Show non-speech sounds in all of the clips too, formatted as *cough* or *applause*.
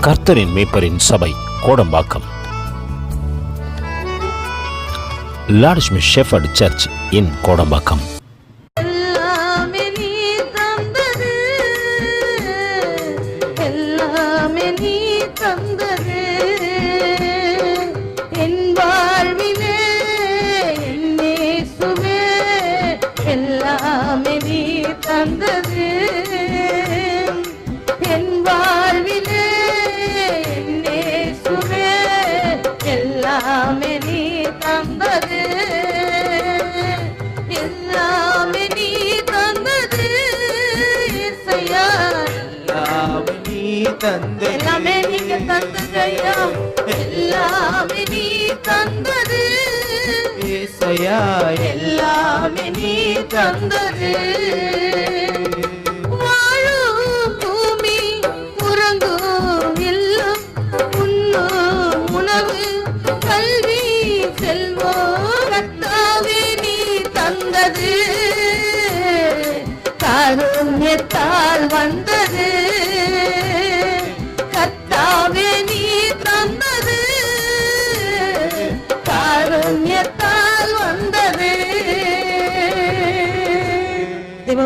கர்த்தரின் மேய்ப்பரின் சபை Kodambakkam. Large shepherd church in Kodambakkam. நீ தந்தது. எல்லாமே நீங்க தந்தது ஐயா. எல்லாமே நீ தந்தது. ஏசையா எல்லாமே நீ தந்தது. வாழும்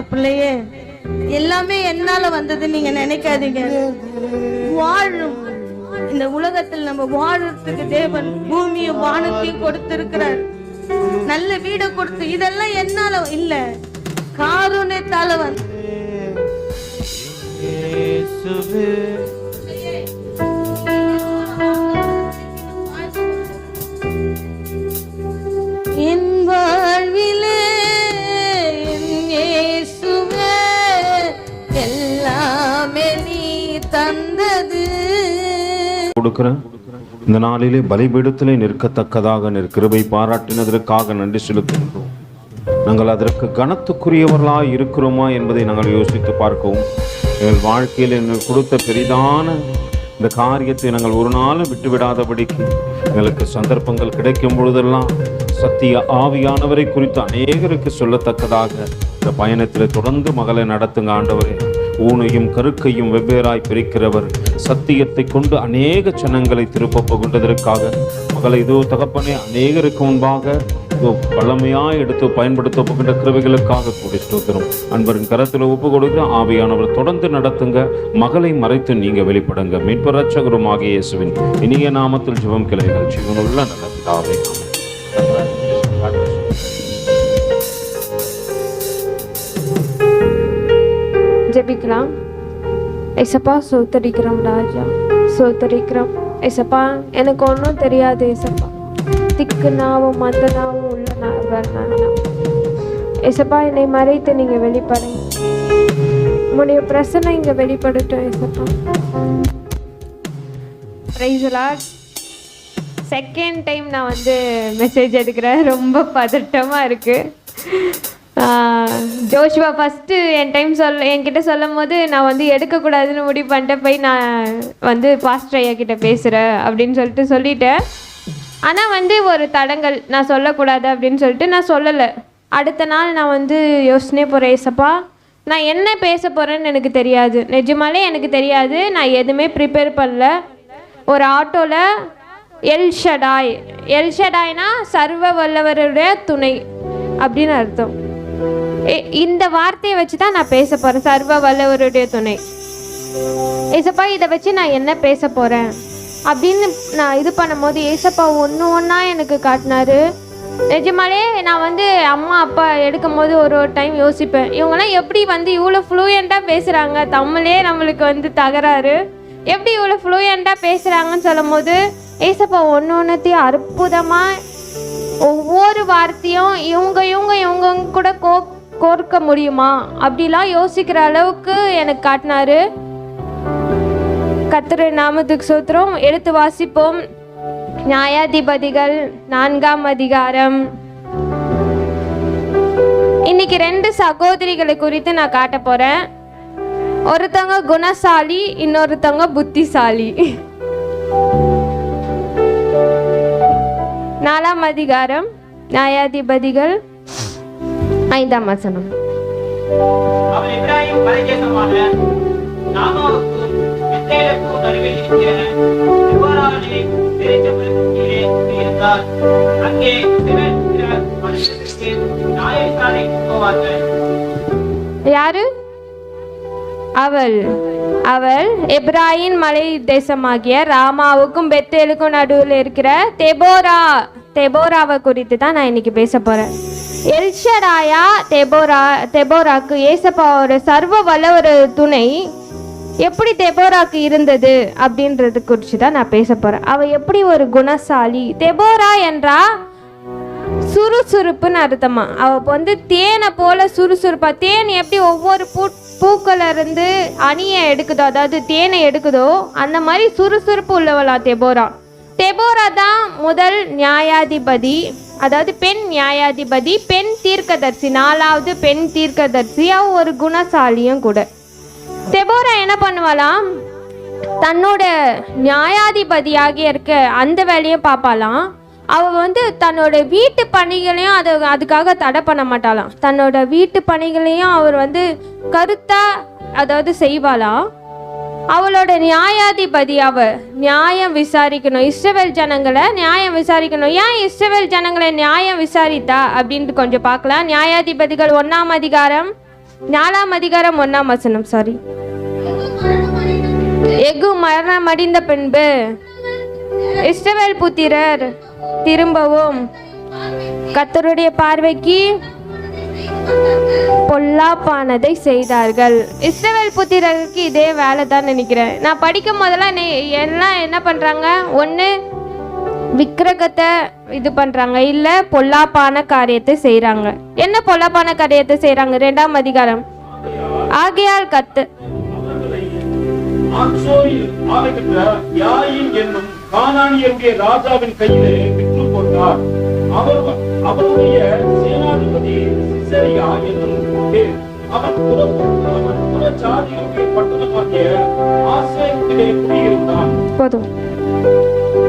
பிள்ளையே எல்லாமே என்னால வந்தது நீங்க நினைக்காதீங்க. வாழும். இந்த உலகத்தில் நம்ம வாழறதுக்கு தேவன் பூமியும் வானத்தையும் கொடுத்திருக்கிறார். நல்ல வீடை கொடுத்து இதெல்லாம் என்னால இல்ல. காருண்யத்தால தலைவன் கொடுக்கிறேன். இந்த நாளிலே பலிபீடத்திலே நிற்கத்தக்கதாக நிற்கிருபை பாராட்டினதற்காக நன்றி செலுத்துகின்றோம் நாங்கள் அதற்கு கனத்துக்குரியவர்களாக இருக்கிறோமா என்பதை நாங்கள் யோசித்து பார்க்கவும். எங்கள் வாழ்க்கையில் எங்களுக்கு கொடுத்த பெரிதான இந்த காரியத்தை நாங்கள் ஒரு நாளும் விட்டுவிடாதபடிக்கு எங்களுக்கு சந்தர்ப்பங்கள் கிடைக்கும் பொழுதெல்லாம் சத்திய ஆவியானவரை குறித்து அநேகருக்கு சொல்லத்தக்கதாக இந்த பயணத்தில் தொடர்ந்து மகளை நடத்துங்க ஆண்டவரே. ஊனையும் கருக்கையும் வெவ்வேறாய் பிரிக்கிறவர். சத்தியத்தை கொண்டு அநேக ஜனங்களை திருப்ப போகின்றதற்காக. மகளை இதோ தகப்பனே அநேகருக்கு முன்பாக இதோ பழமையாய் எடுத்து பயன்படுத்த போகின்ற கிருவைகளுக்காக கூடி ஸ்தோத்திரம். அன்பரின் கரத்தில் ஒப்பு கொடுக்க ஆவியானவர் தொடர்ந்து நடத்துங்க. மகளை மறைத்து நீங்கள் வெளிப்படுங்க. மீட்பு ரட்சகருமாகிய இயேசுவின் இனிய நாமத்தில் ஜிவம் கிளைகள். ஜீவனுள்ள நல்ல தாவே ஜெபிக்கலாம். ஏசப்பா சோத்தரிக்கிறோம் ராஜா. சோத்தரிக்கிறோம். ஏசப்பா எனக்கு ஒன்றும் தெரியாது ஏசப்பா. திக்கு நாவும் மந்த நாவும் உள்ள நபர் நான் ஏசப்பா என்னை மறைத்து நீங்கள் வெளிப்படுங்க. உங்களுடைய பிரசனை இங்கே வெளிப்படட்டும் ஏசப்பா. ப்ரைஸ்லாட் செகண்ட் டைம் நான் வந்து மெசேஜ் எடுக்கிறேன். ரொம்ப பதட்டமாக இருக்குது ஜோஷுவா ஃபஸ்ட்டு என் டைம் சொல் என்கிட்ட சொல்லும் போது நான் வந்து எடுக்கக்கூடாதுன்னு முடிவு பண்ணிட்டேன். போய் நான் வந்து பாஸ்டர் ஐயா கிட்ட பேசுகிறேன் அப்படின்னு சொல்லிட்டு சொல்லிட்டேன். ஆனால் வந்து ஒரு தடங்கள் நான் சொல்லக்கூடாது அப்படின்னு சொல்லிட்டு நான் சொல்லலை. அடுத்த நாள் நான் வந்து யோசனை போகிறேன் ஏசப்பா நான் என்ன பேச போகிறேன்னு எனக்கு தெரியாது. நிஜமாலே எனக்கு தெரியாது. நான் எதுவுமே ப்ரிப்பேர் பண்ணல. ஒரு ஆட்டோவில் எல் ஷடாய் எல் ஷடாய்னா சர்வ வல்லவருடைய துணை அப்படின்னு அர்த்தம். இந்த வார்த்தையை வச்சு தான் நான் பேச போகிறேன் சர்வ வல்லவருடைய துணை. ஏசப்பா இதை வச்சு நான் என்ன பேச போகிறேன் அப்படின்னு நான் இது பண்ணும்போது ஏசப்பா ஒன்று ஒன்றா எனக்கு காட்டினாரு. நிஜமாலே நான் வந்து அம்மா அப்பா எடுக்கும் போது ஒரு ஒரு டைம் யோசிப்பேன். இவங்கெல்லாம் எப்படி வந்து இவ்வளோ ஃப்ளூயண்ட்டாக பேசுகிறாங்க தமிழே நம்மளுக்கு வந்து தகராறு. எப்படி இவ்வளோ ஃப்ளூயண்ட்டாக பேசுகிறாங்கன்னு சொல்லும் போது ஏசப்பா ஒன்று ஒன்றுத்தையும் அற்புதமாக ஒவ்வொரு வார்த்தையும் இவங்க இவங்க இவங்க கூட கோ கோர்க்க முடியுமா? அப்படிலாம் யோசிக்கிற அளவுக்கு எனக்கு காட்டினாரு. கத்திர நாமத்துக்கு சூத்திரம். எடுத்து வாசிப்போம். நியாயாதிபதிகள் நான்காம் அதிகாரம். இன்னைக்கு ரெண்டு சகோதரிகளை குறித்து நான் காட்ட போறேன். ஒருத்தவங்க குணசாலி இன்னொருத்தவங்க புத்திசாலி. நாலாம் அதிகாரம் நியாயாதிபதிகள் ஐந்தாம் வசனம். யாரு? அவள் அவள் எப்ராஹிம் மலை தேசமாகிய ராமாவுக்கும் பெத்தேலுக்கும் நடுவில் இருக்கிற தெபோரா தெபோராவை குறித்து தான் நான் இன்னைக்கு பேச போறேன். எல்ஷராயா தெபோரா தெபோராக்கு ஏசப்பாவோட சர்வ வல்ல ஒரு துணை எப்படி தெபோராக்கு இருந்தது அப்படின்றது குறித்து தான் நான் பேச போகிறேன் அவள் எப்படி ஒரு குணசாலி? தெபோரா என்றா சுறுசுறுப்புன்னு அர்த்தமா. அவ வந்து தேனை போல சுறுசுறுப்பா. தேன் எப்படி ஒவ்வொரு பூ பூக்கள்ல இருந்து அணியை எடுக்குதோ அதாவது தேனை எடுக்குதோ அந்த மாதிரி சுறுசுறுப்பு உள்ளவளா தெபோரா. தெபோரா தான் முதல் நியாயாதிபதி அதாவது பெண் நியாயாதிபதி பெண் தீர்க்கதர்சி நாலாவது பெண் தீர்க்கதர்சி ஒரு குணசாலியும் கூட. தெபோரா என்ன பண்ணுவாளாம் தன்னோட நியாயாதிபதியாகிய இருக்க அந்த வேலையும் பார்ப்பாளாம் அவள் வந்து தன்னோட வீட்டு பணிகளையும் அதை அதுக்காக தடை பண்ண மாட்டாளாம். தன்னோட வீட்டு பணிகளையும் அவர் வந்து கருத்தாக அதாவது செய்வாளாம். அவளோட நியாயாதிபதி அவ நியாயம் விசாரிக்கணும். இஸ்ரவேல் ஜனங்களை நியாயம் விசாரிக்கணும். ஏன் இஸ்ரவேல் ஜனங்களை நியாயம் விசாரித்தா அப்படின்ட்டு கொஞ்சம் பார்க்கலாம். நியாயாதிபதிகள் ஒன்றாம் அதிகாரம் நாலாம் அதிகாரம் ஒன்றாம் வசனம். சாரி எகு மரணம் அடைந்த பின்பு இஸ்ரவேல் புத்திரர் திரும்பவும். கத்தருடைய பார்வைக்கு பொல்லாப்பானதை செய்தார்கள். இஸ்ரவேல் புத்திரருக்கு இதே வேலை தான் நினைக்கிறேன். நான் படிக்கும் போதெல்லாம் எல்லாம் என்ன பண்றாங்க? ஒன்று விக்கிரகத்தை இது பண்றாங்க. இல்ல பொல்லாப்பான காரியத்தை செய்கிறாங்க என்ன பொல்லாப்பான காரியத்தை செய்கிறாங்க ரெண்டாம் அதிகாரம். ஆகையால் கத்து என்னும் கானானியருடைய ராஜாவின் கையிலே விற்று போட்டார் அவர் அவருடைய சேனாதிபதி சிசரியா என்னும் பேர் அவன் புற அவன் பட்டணமாகிய ஆசிரியத்திலே குடியிருந்தான். போதும்.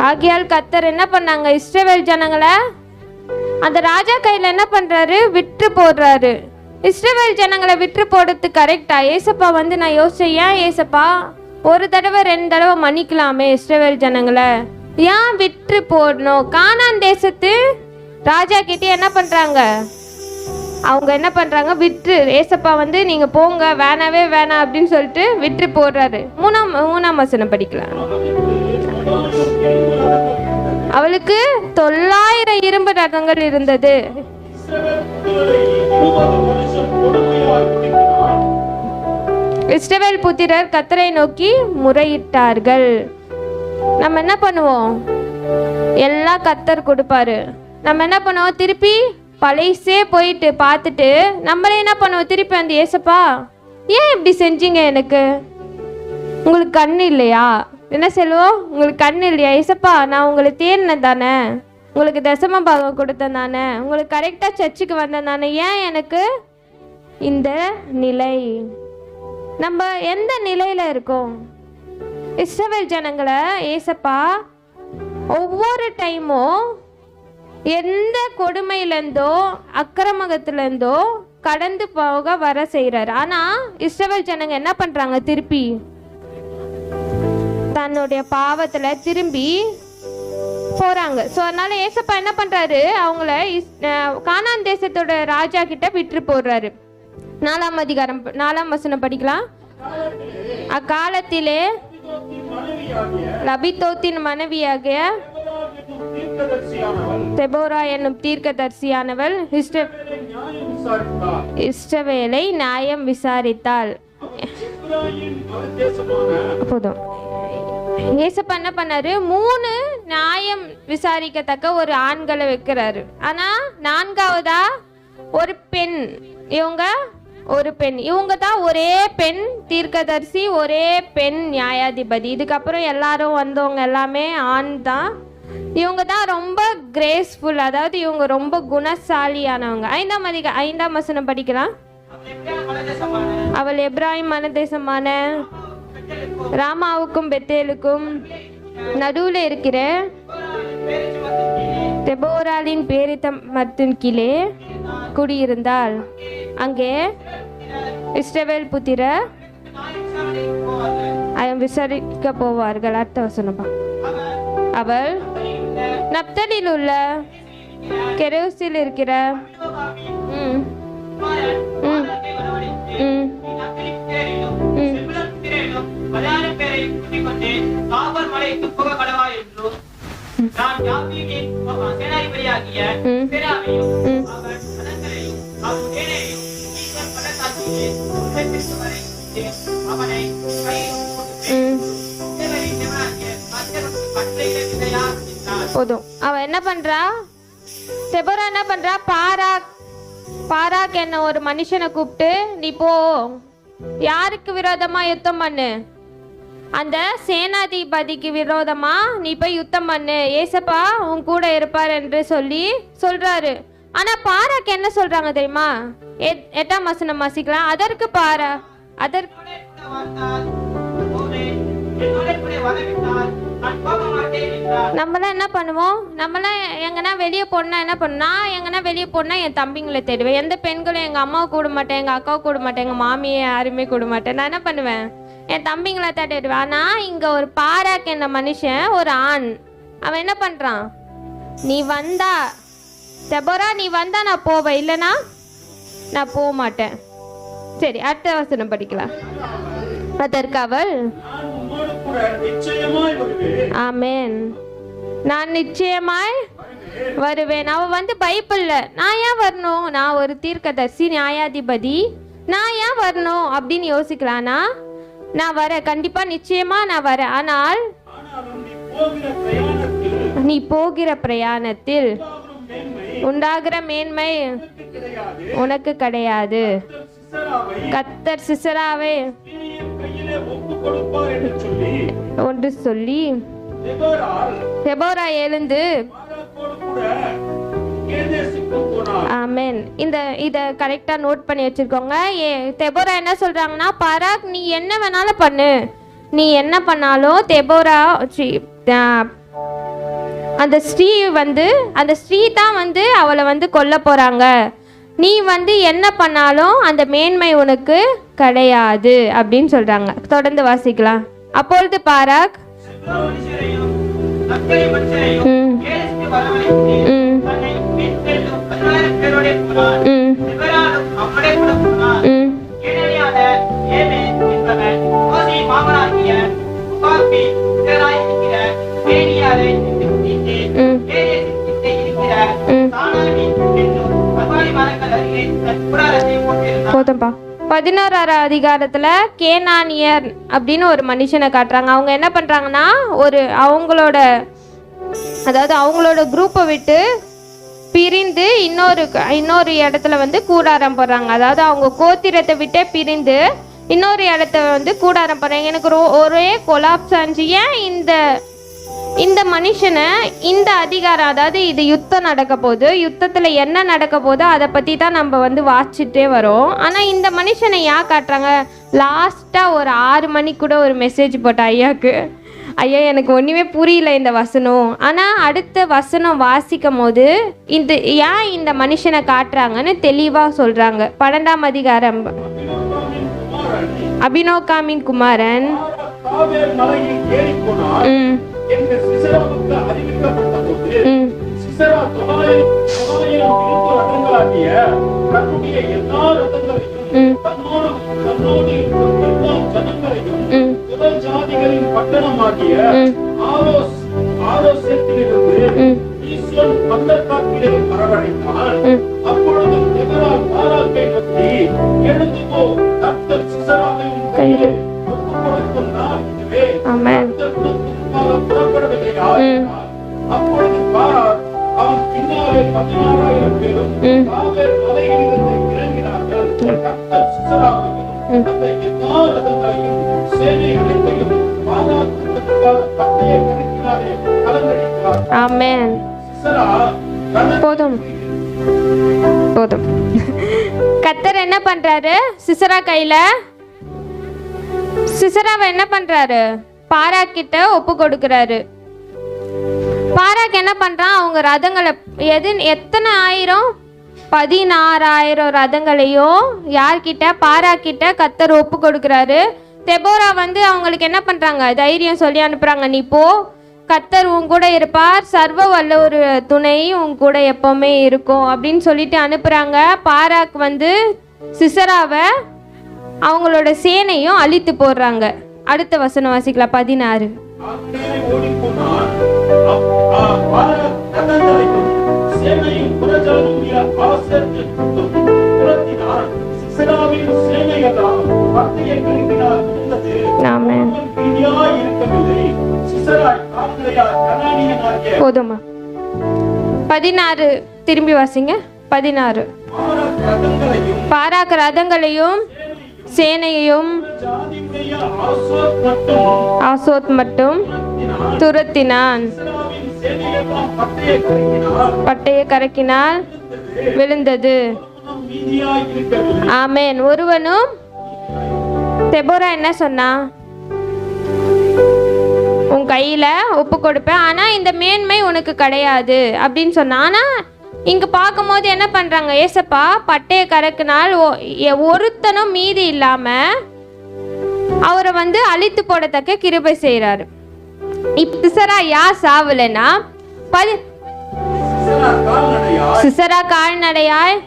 ஆகையால் கத்தர் என்ன பண்ணாங்க? இஸ்ரேவேல் ஜனங்களை அந்த ராஜா கையில் என்ன பண்றாரு? விற்று போடுறாரு. இஸ்ரேவேல் ஜனங்களை விற்று போடுறது கரெக்டா ஏசப்பா வந்து நான் யோசிச்சேன் ஏன் ஏசப்பா? ஒரு தடவை ரெண்டு தடவை மன்னிக்கலாமே இஸ்ரவேல் ஜனங்களை. ஏன் விற்று போடணும்? கானான் தேசத்து ராஜா கிட்டே என்ன பண்ணுறாங்க அவங்க என்ன பண்ணுறாங்க விற்று ஏசப்பா வந்து நீங்கள் போங்க வேணாவே வேணாம் அப்படின்னு சொல்லிட்டு விற்று போடுறாரு. மூணாம் மூணாம் வசனம் படிக்கலாம். அவளுக்கு தொள்ளாயிரம் இரும்பு ரகங்கள் இருந்தது. இஸ்ரவேல் புத்திரர் கத்தரை நோக்கி முறையிட்டார்கள். நம்ம என்ன பண்ணுவோம்? எல்லாம் கத்தர் கொடுப்பாரு. நம்ம என்ன பண்ணுவோம்? திருப்பி பழைசே போயிட்டு பார்த்துட்டு நம்மளே என்ன பண்ணுவோம்? திருப்பி அந்த ஏசப்பா ஏன் இப்படி செஞ்சீங்க எனக்கு? உங்களுக்கு கண் இல்லையா? என்ன செல்வோம் உங்களுக்கு கண் இல்லையா? ஏசப்பா நான் உங்களை தேடினேன் தானே. உங்களுக்கு தசம பாகம் கொடுத்தேன் தானே. உங்களுக்கு கரெக்டாக சர்ச்சுக்கு வந்தேன் தானே. ஏன் எனக்கு இந்த நிலை? நம்ம எந்த நிலையில இருக்கோம்? இஸ்ரவேல் ஜனங்களை ஏசப்பா ஒவ்வொரு டைமும் எந்த கொடுமையிலேருந்தோ அக்கிரமகத்துலேருந்தோ கடந்து போக வர செய்கிறார் ஆனால் இஸ்ரவேல் ஜனங்க என்ன பண்ணுறாங்க திருப்பி? தன்னுடைய பாவத்தில் திரும்பி போகிறாங்க ஸோ அதனால ஏசப்பா என்ன பண்ணுறாரு அவங்கள இஸ்- அஹ் கானான் தேசத்தோட ராஜா கிட்ட விற்று போடுறாரு. நாலாம் அதிகாரம் நாலாம் வசனம் படிக்கலாம். அக்காலத்திலே லபித்தோத்தின் மனைவியாகிய தெபோரா என்னும் தீர்க்கதரிசியானவள் இஷ்ட இஷ்டவேலை நியாயம் விசாரித்தாள். போதும். ஏசப்பா என்ன பண்ணாரு? மூணு நியாயம் விசாரிக்கத்தக்க ஒரு ஆண்களை வைக்கிறாரு. ஆனா நான்காவதா? ஒரு பெண். இவங்க ஒரு பெண். இவங்க தான் ஒரே பெண் தீர்க்கதரிசி ஒரே பெண் நியாயாதிபதி. இதுக்கப்புறம் எல்லாரும் வந்தவங்க எல்லாமே ஆண் தான். இவங்க தான் ரொம்ப கிரேஸ்ஃபுல் அதாவது இவங்க ரொம்ப குணசாலியானவங்க. ஐந்தாம் அதிக ஐந்தாம் வசனம் படிக்கலாம். அவள் எப்ராஹிம் மனதேசமான ராமாவுக்கும் பெத்தேலுக்கும் நடுவில் இருக்கிற தெபோராலின் பேரித்த மரத்தின் கீழே குடியிருந்தாள். அங்கே. இஸ்ரவேல் புத்திர விசாரிக்க போவார்கள் அடுத்த வசனப்பா அவள் நப்தலில் உள்ள கெரோசில் இருக்கிற ம் ம் ம். போதும். அவ என்ன பண்றா? செபரா என்ன பண்றா? பாரா பாராக் என்ன ஒரு மனுஷனை கூப்பிட்டு நீ போ. யாருக்கு விரோதமா யுத்தம் பண்ணு? அந்த சேனாதிபதிக்கு விரோதமா நீ போய் யுத்தம் பண்ணு. ஏசப்பா உன் கூட இருப்பார் என்று சொல்லி சொல்றாரு. ஆனா பாராக்கு என்ன சொல்றாங்க தெரியுமா? எட்- எட்டாம் நம்ம வாசிக்கலாம். அதற்கு பாரா அதற்கு நம்மளாம் என்ன பண்ணுவோம்? நம்மளாம் எங்கன்னா வெளியே போனா என்ன பண்ணா எங்கன்னா வெளியே போனா என் தம்பிங்களை தேடுவேன். எந்த பெண்களும் எங்கள் அம்மாவை கூட மாட்டேன் எங்கள் அக்காவை கூட மாட்டேன் எங்கள் மாமியை யாருமே கூட மாட்டேன். நான் என்ன பண்ணுவேன்? என் தம்பிங்களை தேடிடுவேன் ஆனால் இங்கே ஒரு பாராக்கு என்ன மனுஷன் ஒரு ஆண். அவன் என்ன பண்ணுறான் நீ வந்தா தெபோரா நீ வந்தா நான் போவேன். இல்லைனா நான் போக மாட்டேன். சரி அடுத்த வசனம் படிக்கலாம். அதற்கு அவள் நான் நிச்சயமாய் வருவேன் நான் நிச்சயமாய் வருவேன். அவ வந்து பைபிள்ல நான் ஏன் வரணும்? நான் ஒரு தீர்க்கதர்சி நியாயாதிபதி. நான் ஏன் வரணும் அப்படின்னு யோசிக்கலானா? நான் வரேன் கண்டிப்பா நிச்சயமா நான் வரேன் ஆனால் நீ போகிற பிரயாணத்தில் உண்டாகிற மேன்மை உனக்கு கிடையாது. கத்தர் சிசராவே ஒன்று சொல்லி செபோரா எழுந்து ஆமென். இந்த இதை கரெக்டாக நோட் பண்ணி வச்சுருக்கோங்க. ஏ தெபோரா என்ன சொல்கிறாங்கன்னா பராக் நீ என்ன வேணாலும் பண்ணு. நீ என்ன பண்ணாலும் தெபோரா அந்த ஸ்ரீ வந்து அந்த ஸ்ரீ தான் வந்து அவளை வந்து கொல்ல போகிறாங்க நீ வந்து என்ன பண்ணாலும் அந்த மேன்மை உனக்கு கிடையாது அப்படின்னு சொல்கிறாங்க தொடர்ந்து வாசிக்கலாம். அப்பொழுது பாராக். ம். ம். ம். ம். போதும்பா. பதினோராறு அதிகாரத்தில் கேனானியர் அப்படின்னு ஒரு மனுஷனை காட்டுறாங்க. அவங்க என்ன பண்ணுறாங்கன்னா ஒரு அவங்களோட அதாவது அவங்களோட குரூப்பை விட்டு பிரிந்து இன்னொரு க- இன்னொரு இடத்துல வந்து கூடாரம் போடுறாங்க. அதாவது அவங்க கோத்திரத்தை விட்டே பிரிந்து இன்னொரு இடத்த வந்து கூடாரம் போடுறாங்க. எனக்கு ரோ ஒரே கொலாப்ஸ் ஆச்சு ஏன் இந்த இந்த மனுஷனை இந்த அதிகாரம் அதாவது இது யுத்தம் நடக்க போகுது யுத்தத்தில் என்ன நடக்க போதோ அதை பற்றி தான் நம்ம வந்து வாசிச்சுட்டே வரோம். ஆனால் இந்த மனுஷனை ஏன் காட்டுறாங்க? லாஸ்ட்டாக ஒரு ஆறு மணிக்கு கூட ஒரு மெசேஜ் போட்ட ஐயாவுக்கு ஐயா எனக்கு ஒன்றுமே புரியல இந்த வசனம். ஆனால் அடுத்த வசனம் வாசிக்கும் போது இந்த ஏன் இந்த மனுஷனை காட்டுறாங்கன்னு தெளிவாக சொல்கிறாங்க பன்னெண்டாம் அதிகாரம். அபினோகாமின் குமாரன். பட்டணமாகிய. ஆரோஸ் வரவழைத்தான் ம். அப்பொழுது தெபரா பாராக்கை நோக்கி எழுந்து போ கர்த்தர் சிசராவையும் கையிலே ஒப்புக் கொடுக்கும் நாள் இதுவே ஆமென் கர்த்தர் உனக்கு முன்பாக புறப்படவில்லையா ம். என்றார். அப்பொழுது பாராக் அவன் பின்னாலே பதினாறாயிரம் பேரும் ம். காவேர் மலையிலிருந்து இறங்கினார்கள் கர்த்தர் சிசராவையும் ம். அந்த எல்லா ரதங்களையும் சேனை அனைத்தையும் பாராக்கு பட்டையை கணக்கினாலே கலங்கடித்தார் ஆமென் சிசரா ரத போதும் போதும். கத்தர் என்ன பண்றாரு? சிசரா கையில? சிசராவை என்ன பண்றாரு? பாரா கிட்ட ஒப்பு கொடுக்கிறாரு. பாராக் என்ன பண்றான்? அவங்க ரதங்களை எது எத்தனை ஆயிரம்? பதினாறாயிரம் ரதங்களையும் யார்கிட்ட பாரா கிட்ட கத்தர் ஒப்பு கொடுக்குறாரு. தெபோரா வந்து அவங்களுக்கு என்ன பண்ணுறாங்க தைரியம் சொல்லி அனுப்புகிறாங்க நீ போ. கத்தர் உன் கூட இருப்பார் சர்வ வல்ல ஒரு துணை உன் கூட எப்போவுமே இருக்கும் அப்படின்னு சொல்லிட்டு அனுப்புகிறாங்க பாராக் வந்து சிசராவை அவங்களோட சேனையும் அழித்து போடுறாங்க. அடுத்த வசனம் வாசிக்கலாம் பதினாறு. ஆக்கிலே போதுமா பதினாறு திரும்பி வாசிங்க. பதினாறு. பாராக்கு ரதங்களையும் சேனையையும் மட்டும் ஆசோத் மட்டும் துரத்தினான். பட்டையை கரக்கினால் விழுந்தது. ஆமேன். ஒருவனும் தெபோரா என்ன சொன்னா உன் கையில ஒப்பு கொடுப்பேன். ஆனா இந்த மேன்மை உனக்கு கிடையாது அப்படின்னு சொன்னா. ஆனா இங்க பார்க்கும்போது என்ன பண்றாங்க? ஏசப்பா பட்டைய கறக்குனால் ஒருத்தனும் மீதி இல்லாம அவரை வந்து அழித்து போடத்தக்க கிருபை செய்றாரு. இப்ப சிசரா யா சாவலைன்னா பதி சிசரா கால்நடையாய்?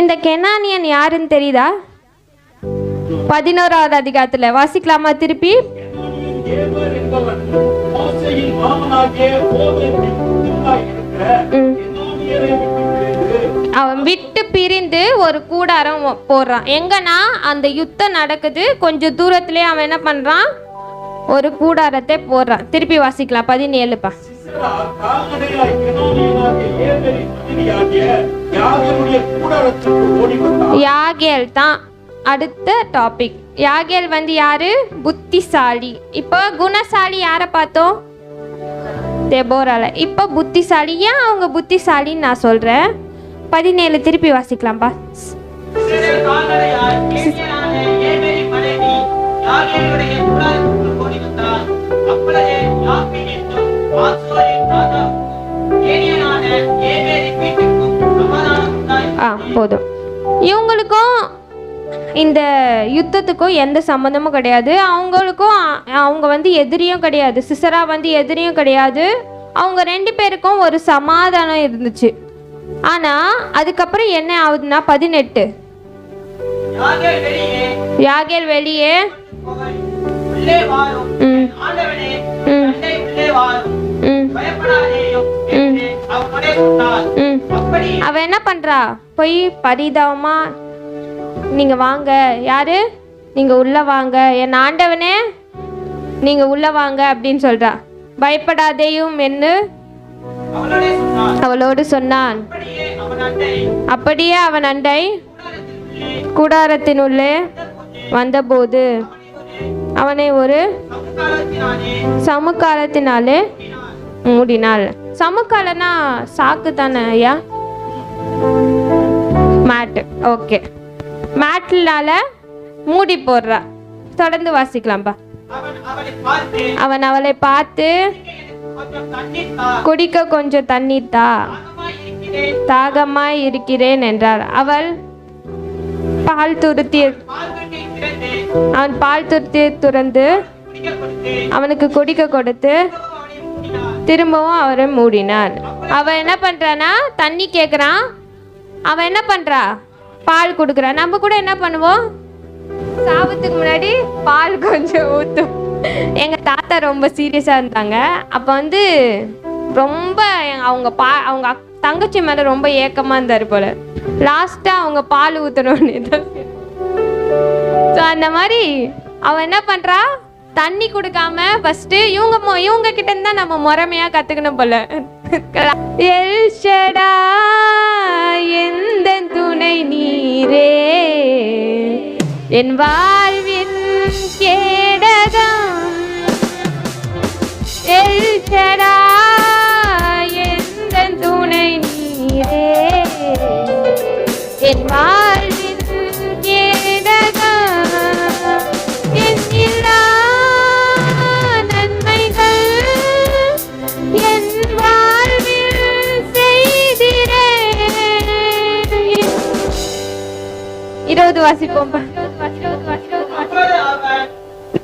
இந்த கெனானியன் யாருன்னு தெரியுதா? பதினோராவது அதிகாரத்துல வாசிக்கலாமா திருப்பி? அவன் விட்டு பிரிந்து ஒரு கூடாரம் போடுறான். எங்கன்னா அந்த யுத்தம் நடக்குது. கொஞ்சம் தூரத்திலே அவன் என்ன பண்றான்? ஒரு கூடாரத்தை போடுறான். திருப்பி வாசிக்கலாம். பதினேழுப்பா. யாகேல் தான். அடுத்த டாபிக் யாகேல் வந்து யாரு? புத்திசாலி. இப்போ குணசாலி யாரை பார்த்தோம்? தெபோரால. இப்போ புத்திசாலி. ஏன் அவங்க புத்திசாலின்னு நான் சொல்றேன்? பதினேழு திருப்பி வாசிக்கலாம்ப்பா ஆ போதும். இவங்களுக்கும் இந்த யுத்தத்துக்கும் எந்த சம்மந்தமும் கிடையாது. அவங்களுக்கும் அவங்க வந்து எதிரியும் கிடையாது. சிசரா வந்து எதிரியும் கிடையாது. அவங்க ரெண்டு பேருக்கும் ஒரு சமாதானம் இருந்துச்சு. ஆனால் அதுக்கப்புறம் என்ன ஆகுதுன்னா பதினெட்டு. யாகேல் வெளியே. அவ என்ன பண்றா? போய் பரிதாபமா நீங்கள் வாங்க. யார்? நீங்கள் உள்ளே வாங்க. என் ஆண்டவனே நீங்கள் உள்ளே வாங்க அப்படின்னு சொல்கிறா பயப்படாதேயும் என்று அவளோடு சொன்னான். அப்படியே அவன் அண்டை கூடாரத்தின் உள்ளே கூடாரத்தினுள்ளே வந்தபோது அவனை ஒரு சமுகாலத்தினாலே சமுக்காலத்தினாலே மூடினாள். சமுக்காலனா சாக்கு தானே ஐயா? மேட்டு ஓகே மேட்லால மூடி போடுறா. தொடர்ந்து வாசிக்கலாம்ப்பா அவன் அவளை பார்த்து குடிக்க கொஞ்சம் தண்ணீர் தா. தாகமாய் இருக்கிறேன் என்றார் அவள் பால் துருத்தி அவன் பால் துருத்தி துறந்து அவனுக்கு குடிக்க கொடுத்து திரும்பவும் அவரை மூடினான். அவன் என்ன பண்றானா தண்ணி கேட்குறான் அவன் என்ன பண்றா? பால் கொடுக்குறான். நம்ம கூட என்ன பண்ணுவோம்? சாபத்துக்கு முன்னாடி பால் கொஞ்சம் ஊற்றும் எங்கள் தாத்தா ரொம்ப சீரியஸாக இருந்தாங்க. அப்போ வந்து ரொம்ப அவங்க பா அவங்க அக்- தங்கச்சி மேலே ரொம்ப ஏக்கமாக இருந்தார் போல. லாஸ்ட்டாக அவங்க பால் ஊற்றணும்னு தான் ஸோ அந்த மாதிரி அவன் என்ன பண்றா? தண்ணி கொடுக்காம ஃபஸ்ட்டு இவங்க மொ- இவங்க கிட்ட தான் நம்ம முறைமையாக கற்றுக்கணும் போல. *laughs* எல் ஷடா எந்த துணை நீரே. என் வாழ்வின் கேடகம் எல் எந்த துணை நீரே. என் வாழ் வாசிப்போம்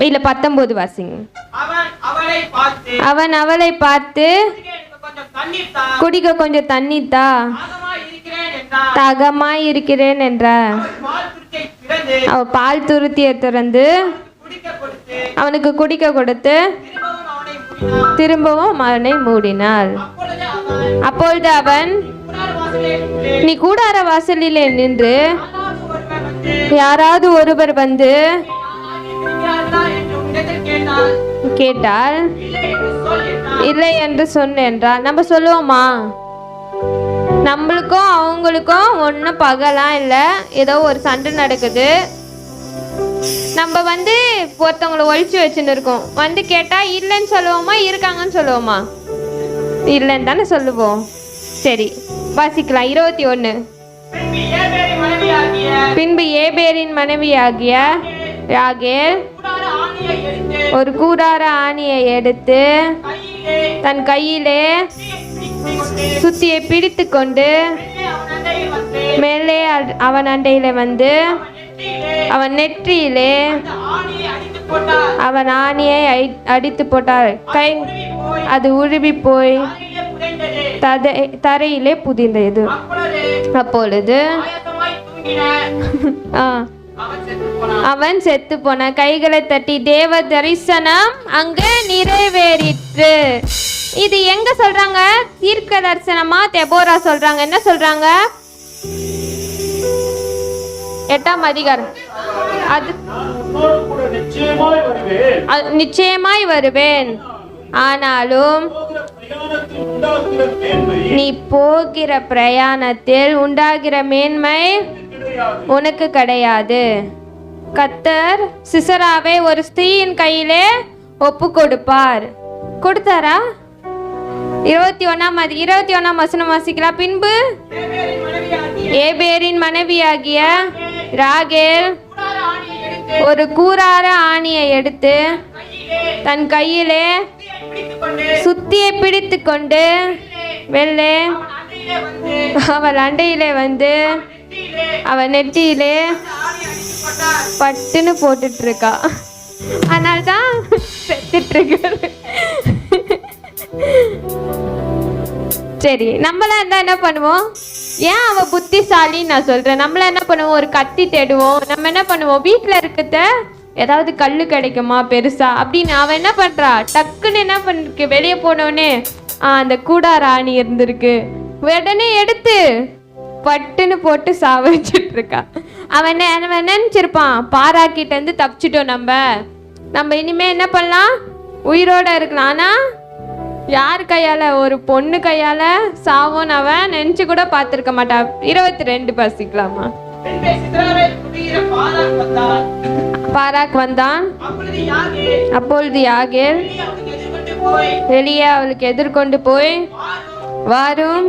இல்ல பத்தொன்பது வாசிங்க. அவன் அவளை பார்த்து குடிக்க கொஞ்சம் தண்ணி தா. தகமாய் இருக்கிறேன் என்ற என்றார். பால் அவ பால் துருத்தியை திறந்து அவனுக்கு குடிக்க கொடுத்து திரும்பவும் அவனை மூடினாள். அப்பொழுது அவன் நீ கூடார வாசலிலே நின்று யாராவது ஒருவர் வந்து கேட்டால் இல்லை என்று சொல் நம்ம சொல்லுவோமா? நம்மளுக்கும் அவங்களுக்கும் ஒன்றும் பகலாம் இல்லை ஏதோ ஒரு சண்டை நடக்குது. நம்ம வந்து ஒருத்தவங்கள ஒழிச்சு வச்சுன்னு இருக்கோம். வந்து கேட்டால் இல்லைன்னு சொல்லுவோமா? இருக்காங்கன்னு சொல்லுவோமா? இல்லைன்னு தானே சொல்லுவோம். சரி வாசிக்கலாம். இருபத்தி ஒன்று பின்பு ஏபேரின் மனைவியாகிய ராகேல் ஒரு கூடார ஆணியை எடுத்து தன் கையிலே சுத்தியை பிடித்து கொண்டு மேலே அவன் அண்டையில் வந்து அவன் நெற்றியிலே அவன் ஆணியை அடித்து போட்டார். அவன் ஆணியை அடி- அடித்து போட்டார் கை அது உருவி போய் ததை தரையிலே புதிந்தது. அப்பொழுது அவன் செத்து போனான். கைகளை தட்டி தேவ தரிசனம் அங்கு நிறைவேறிற்று. இது எங்க சொல்றாங்க? தீர்க்க தரிசனமா? தெபோரா சொல்றாங்க. என்ன சொல்றாங்க? எட்டாம் அதிகாரம். அது நிச்சயமாய் வருவேன் அது நிச்சயமாய் வருவேன். ஆனாலும் நீ போகிற பிரயாணத்தில் உண்டாகிற மேன்மை உனக்கு கிடையாது. கத்தர் சிசராவை ஒரு ஸ்திரீயின் கையிலே ஒப்பு கொடுப்பார் கொடுத்தாரா? இருபத்தி ஒன்னாம் இருபத்தி ஒன்னாம் வசனம் வாசிக்கலாம். பின்பு ஏபேரின் மனைவியாகிய மனைவியாகிய ராகேல் ஒரு கூரார ஆணியை எடுத்து தன் கையிலே சுத்தியை பிடித்து கொண்டு வெள்ளே அவள் அண்டையிலே வந்து அவள் நெற்றியிலே நெட்டியிலே பட்டுன்னு போட்டுட்டு இருக்கா அதனால தான் செத்துட்டு சரி நம்மளாம் இருந்தா என்ன பண்ணுவோம்? ஏன் அவ புத்திசாலின்னு நான் சொல்றேன். நம்மளாம் என்ன பண்ணுவோம்? ஒரு கத்தி தேடுவோம். நம்ம என்ன பண்ணுவோம்? வீட்டில் இருக்கிறத ஏதாவது கல் கிடைக்குமா பெருசா? அப்படின்னு அவன் என்ன பண்றா? டக்குன்னு என்ன பண்ணிருக்கு வெளியே போனோடனே அந்த கூடா ராணி இருந்திருக்கு. உடனே எடுத்து பட்டுன்னு போட்டு சாவ வச்சுட்டு அவன் என்ன அவன் நினைச்சிருப்பான்? பாராக்கிட்ட இருந்து தப்பிச்சிட்டோம் நம்ம. நம்ம இனிமே என்ன பண்ணலாம்? உயிரோட இருக்கலாம். ஆனா யார் கையால? ஒரு பொண்ணு கையால சாவோன்னு அவன் நினைச்சு கூட பார்த்துருக்க மாட்டான். இருபத்தி ரெண்டு பசிக்கலாமா? வந்தான் பாராக் வந்தான். அப்பொழுது யாகேல் வெளியே அவளுக்கு எதிர்கொண்டு போய் வாரும்.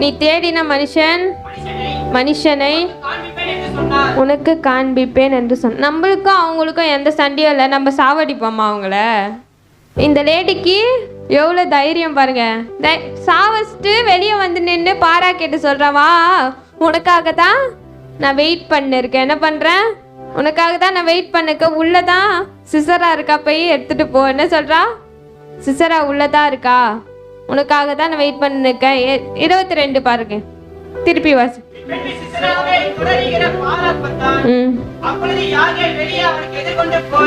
நீ தேடின மனுஷன். மனுஷனை உனக்கு காண்பிப்பேன் என்று சொன்ன நம்மளுக்கும் அவங்களுக்கும் எந்த சண்டையும் இல்லை. நம்ம சாவடிப்போமா அவங்கள? இந்த லேடிக்கு எவ்வளோ தைரியம் பாருங்க. சாவச்சிட்டு வெளியே வந்து நின்று பாரா கேட்டு சொல்கிறேன் வா உனக்காக தான் நான் வெயிட் பண்ணிருக்கேன். என்ன பண்ணுறேன் உனக்காக தான் நான் வெயிட் பண்ணிருக்க உள்ளே தான் சிசரா இருக்கா? போய் எடுத்துகிட்டு போ. என்ன சொல்கிறா சிசரா உள்ளதா இருக்கா? உனக்காக தான் நான் வெயிட் பண்ணிருக்கேன். இருபத்தி ரெண்டு பாருங்க. திருப்பி வாசி. ம்.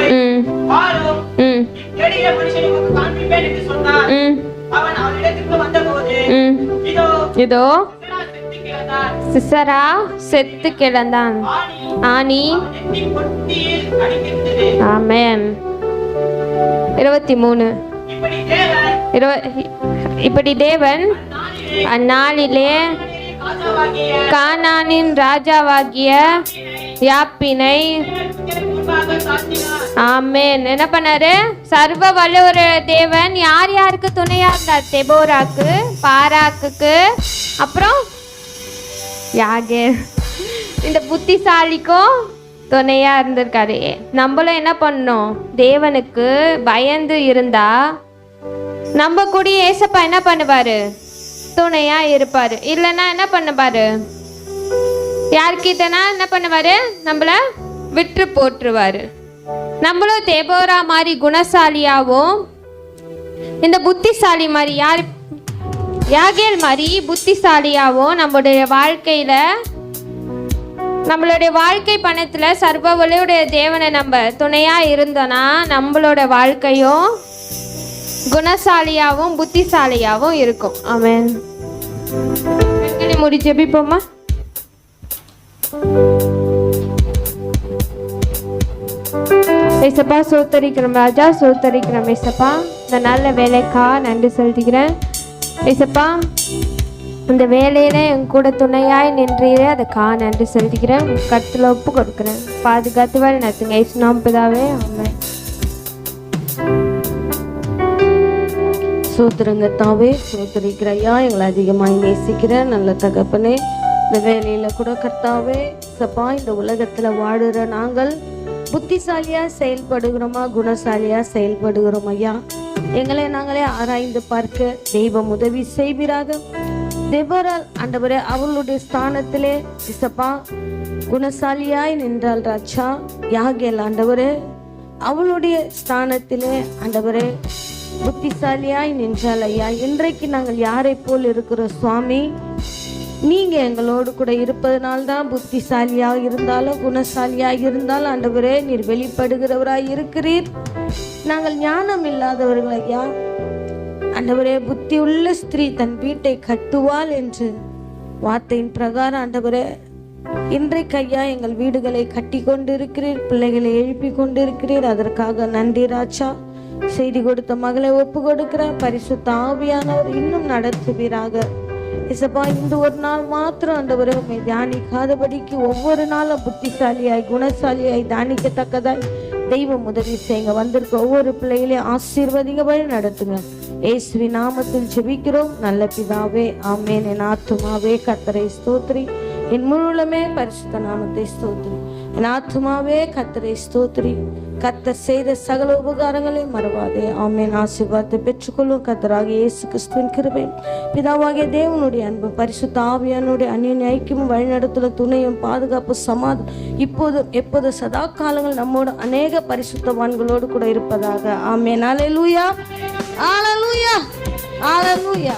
ம். ம். ம். ம். இதோ. சிசரா செத்து கிடந்தான். ஆனி ஆமேன். இருபத்தி மூணு. இப்படி இருவ இப்படி தேவன் நாளிலே அந்நாளிலே கானானின் ராஜாவாகிய யாப்பினை ஆமேன். என்ன பண்ணாரு? சர்வ வல்லவர தேவன் யார் யாருக்கு துணையா இருந்தார்? தெபோராக்கு பாராக்குக்கு அப்புறம் யாகே இந்த புத்திசாலிக்கும் துணையா இருந்திருக்காரு. நம்மளும் என்ன பண்ணோம் தேவனுக்கு பயந்து இருந்தா நம்ம கூடிய ஏசப்பா என்ன பண்ணுவாரு? துணையா இருப்பாரு. இல்லைன்னா என்ன பண்ணுவாரு? யார்கிட்டனா என்ன பண்ணுவாரு? நம்மள விற்று போட்டுருவாரு நம்மளும் தேபோரா மாதிரி குணசாலியாகவும் இந்த புத்திசாலி மாதிரி யார் யாகேல் மாதிரி புத்திசாலியாகவும் நம்மளுடைய வாழ்க்கையில் நம்மளுடைய வாழ்க்கை பணத்தில் சர்வவலையுடைய தேவனை நம்ம துணையாக இருந்தோன்னா நம்மளோட வாழ்க்கையும் குணசாலியாகவும் புத்திசாலியாகவும் இருக்கும். ஆமென் கண்களை மூடி ஜெபிப்போமா? ஏசப்பா சோத்தரிக்கிறோம் ராஜா சோத்தரிக்கிறோம் ஏசப்பா. இந்த நல்ல வேலைக்கா நன்றி செலுத்துகிறேன். ஏசப்பா இந்த வேலையில என் கூட துணையாய் நின்றீரே அதுக்கா நன்றி செலுத்துகிறேன். கருத்தில் ஒப்பு கொடுக்குறேன். பாதுகாத்து வழி நடத்துங்க. இஸ்லாம் பிதாவே ஆமென். சோத்திரங்க தாவே சோத்திரிக்கிற ஐயா எங்களை அதிகமாக நேசிக்கிற நல்ல தகப்பனே இந்த வேலையில் கூட கர்த்தாவே சப்பா இந்த உலகத்தில் வாழுற நாங்கள் புத்திசாலியாக செயல்படுகிறோமா குணசாலியாக செயல்படுகிறோம் ஐயா. எங்களை நாங்களே ஆராய்ந்து பார்க்க தெய்வம் உதவி செய்வீராக தெவரால் ஆண்டவரே அவளுடைய ஸ்தானத்திலே இசப்பா குணசாலியாய் நின்றாள் ராஜா யாகேல் ஆண்டவரே அவளுடைய ஸ்தானத்திலே ஆண்டவரே புத்திசாலியாய் நின்றால் ஐயா. இன்றைக்கு நாங்கள் யாரை போல் இருக்கிறோம் சுவாமி? நீங்க எங்களோடு கூட இருப்பதனால்தான் தான் இருந்தாலும் குணசாலியாக இருந்தாலும் ஆண்டவரே நீர் வெளிப்படுகிறவராய் இருக்கிறீர். நாங்கள் ஞானம் இல்லாதவர்கள் ஐயா. ஆண்டவரே புத்தி உள்ள ஸ்திரீ தன் வீட்டை கட்டுவாள் என்று வார்த்தையின் பிரகாரம் ஆண்டவரே இன்றைக்கு ஐயா எங்கள் வீடுகளை கட்டி கொண்டிருக்கிறீர் பிள்ளைகளை எழுப்பி கொண்டிருக்கிறீர் அதற்காக நன்றி ராஜா. செய்தி கொடுத்த மகளை ஒப்பு கொடுக்கிற பரிசுத்த ஆவியானவர் இன்னும் நடத்துவீராக. இசப்பா இந்த ஒரு நாள் மாத்திரம் ஆண்டவரே உண்மை தியானிக்காதபடிக்கு ஒவ்வொரு நாளும் புத்திசாலியாய் குணசாலியாய் தியானிக்கத்தக்கதாய் தெய்வம் உதவி செய்யுங்க. வந்திருக்க ஒவ்வொரு பிள்ளைகளையும் ஆசீர்வதிங்க வழி நடத்துங்க. ஏசுவி நாமத்தில் ஜெபிக்கிறோம். நல்ல பிதாவே ஆமேன். என் ஆத்துமாவே கத்தரை ஸ்தோத்ரி. என் முழுமே பரிசுத்த நாமத்தை ஸ்தோத்ரி. என் ஆத்துமாவே கத்தரை ஸ்தோத்ரி. கத்தர் செய்த சகல உபகாரங்களை மறவாதே. ஆமேன். ஆசீர்வாதத்தை பெற்றுக்கொள்ளும் கத்தராக இயேசு கிறிஸ்துவின் கிருபை. பிதாவாகிய தேவனுடைய அன்பு பரிசுத்த ஆவியானுடைய அந்நிய ஐக்கியமும் வழிநடத்துல துணையும் பாதுகாப்பு சமாதம் இப்போதும் எப்போது சதா காலங்கள் நம்மோட அநேக பரிசுத்தவான்களோடு கூட இருப்பதாக. ஆமேன். அலையலூயா ஆலலூயா ஆலலூயா